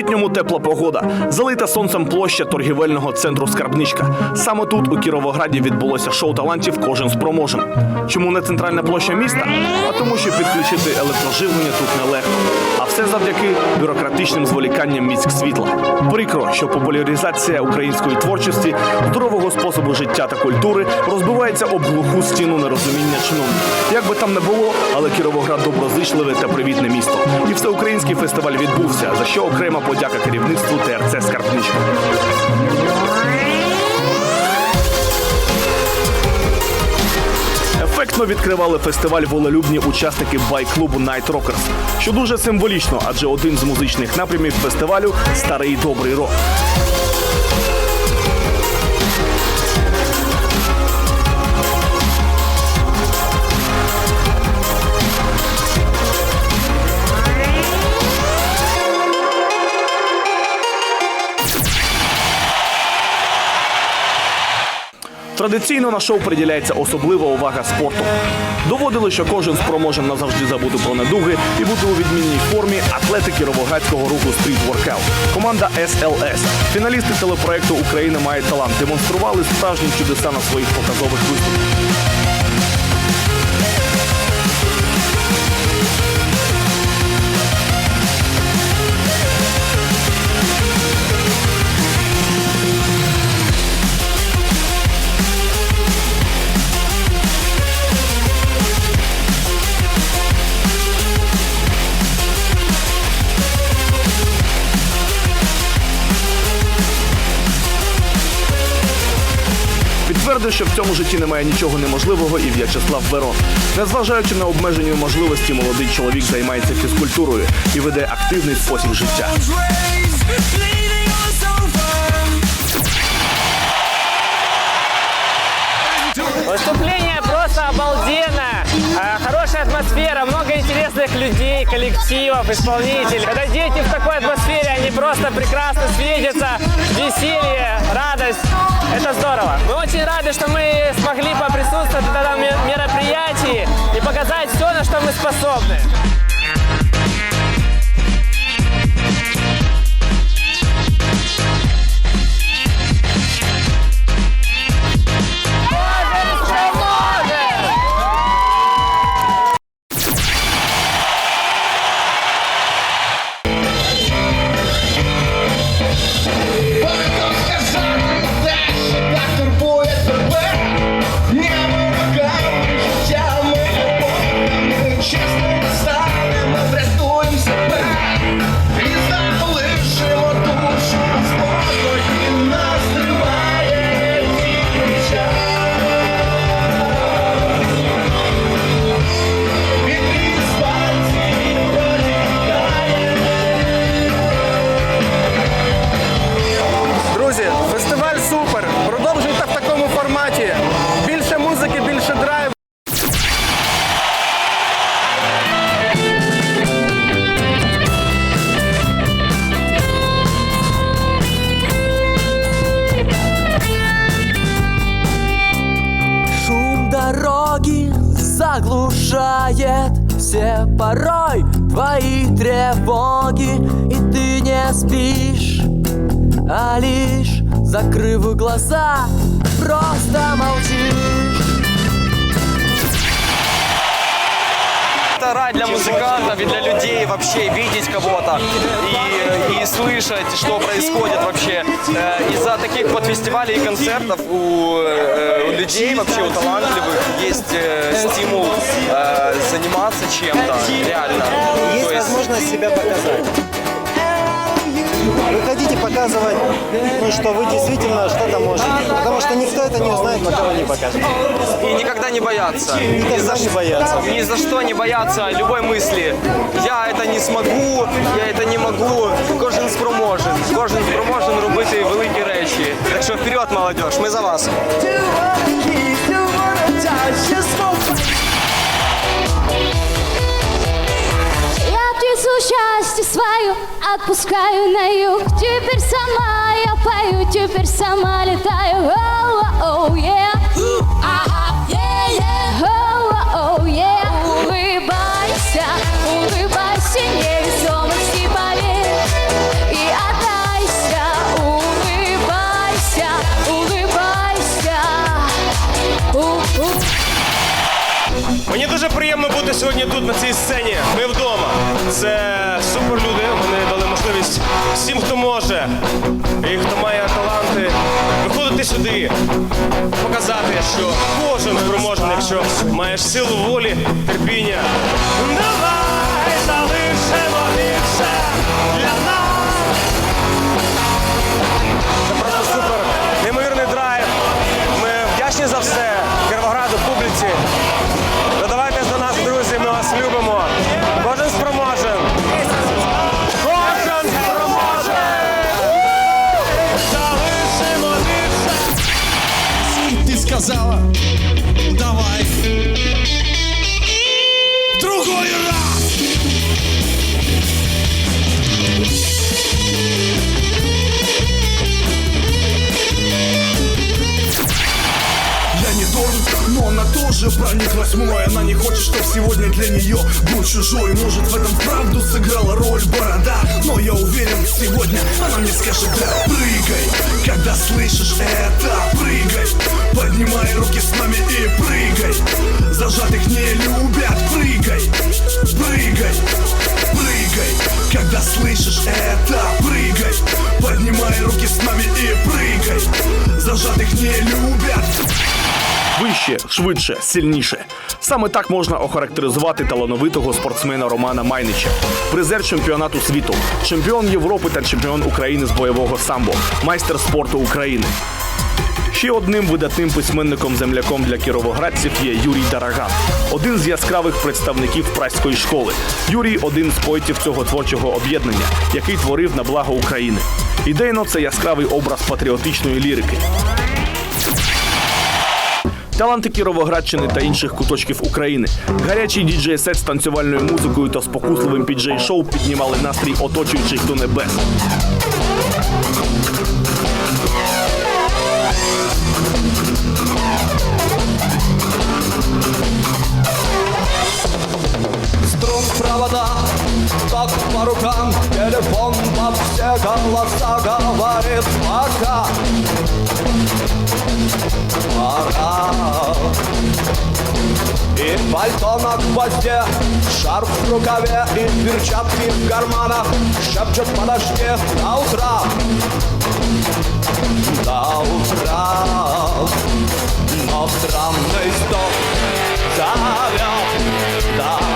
літньому тепла погода, залита сонцем площа торгівельного центру Скарбничка. Саме тут у Кіровограді відбулося шоу талантів Кожен спроможен. Чому не центральна площа міста? А тому, що підключити електроживлення тут нелегко. А все завдяки бюрократичним зволіканням міськ світла. Прикро, що популяризація української творчості, здорового способу життя та культури розбивається об глуху стіну нерозуміння чиновників. Як би там не було, але Кіровоград доброзичливе та привітне місто. І всеукраїнський фестиваль відбувся, за що окрема подяка керівництву ТРЦ Скарбничка. Ефектно відкривали фестиваль волелюбні учасники байк-клубу Night Rockers, що дуже символічно, адже один з музичних напрямів фестивалю старий добрий рок. Традиційно на шоу приділяється особлива увага спорту. Доводили, що кожен спроможен назавжди забути про недуги і бути у відмінній формі атлети кіровоградського руху Street Workout. Команда SLS. Фіналісти телепроекту Україна має талант демонстрували справжні чудеса на своїх показових виступах. Що в цьому житті немає нічого неможливого і В'ячеслав Верон. Незважаючи на обмежені можливості, молодий чоловік займається фізкультурою і веде активний спосіб життя. Выступление просто обалденно. Хорошая атмосфера, много интересных людей, коллективов, исполнителей. Когда дети в такой атмосфере, они просто прекрасно светятся. Веселье, радость. Это здорово. Мы очень рады, что мы смогли поприсутствовать на ме- мероприятии и показать все, на что мы способны. Заглушает все порой твои тревоги И ты не спишь, а лишь закрыв глаза Просто молчишь Это рай для музыкантов и для людей вообще видеть кого-то и, и слышать, что происходит вообще. Э, Из-за таких вот фестивалей и концертов у, э, у людей, вообще у талантливых, есть э, стимул заниматься чем-то реально. Есть То есть возможность себя показать. Выходите показывать, ну, что вы действительно что-то можете. Что это не узнает, пока вы не покажете. И никогда не бояться. Ни Никогда за, не бояться. ни за что не бояться любой мысли. Я это не смогу, я это не могу. Кожен спроможен. Кожен спроможен робити великі речі. Так що вперед, молодежь, ми за вас. Пускаю на юг, теперь сама я пою, теперь сама летаю. Голова, оу, е. Голова, оу, е. Улыбайся, улыбайся, невесомости поверь. И отдайся, улыбайся, Мені дуже приємно бути сьогодні тут, на цій сцені. Ми вдома. Це всім, хто може, і хто має таланти, виходити сюди, показати, що кожен спроможен, якщо маєш силу волі, терпіння. Давай залишимо більше для нас. Сказала, давай Но она тоже прониклась мной Она не хочет, чтоб сегодня для нее был чужой. Может в этом вправду сыграла роль борода. Но я уверен, сегодня она мне скажет да Прыгай, когда слышишь это, прыгай. Поднимай руки с нами и прыгай. Зажатых не любят, Вище, швидше, сильніше. Саме так можна охарактеризувати талановитого спортсмена Романа Майнича, призер чемпіонату світу, чемпіон Європи та чемпіон України з бойового самбо, майстер спорту України. Ще одним видатним письменником-земляком для кіровоградців є Юрій Дараган, один з яскравих представників праської школи. Юрій один з поетів цього творчого об'єднання, який творив на благо України. Ідейно це яскравий образ патріотичної лірики. Таланти Кіровоградщини та інших куточків України. Гарячий діджей-сет з танцювальною музикою та спокусливим піджей-шоу піднімали настрій оточуючих до небес. И пальто на гвозде, шарф в рукаве И перчатки в карманах Шепчет подожди до утра. До утра. Но странный стук зовет дорогу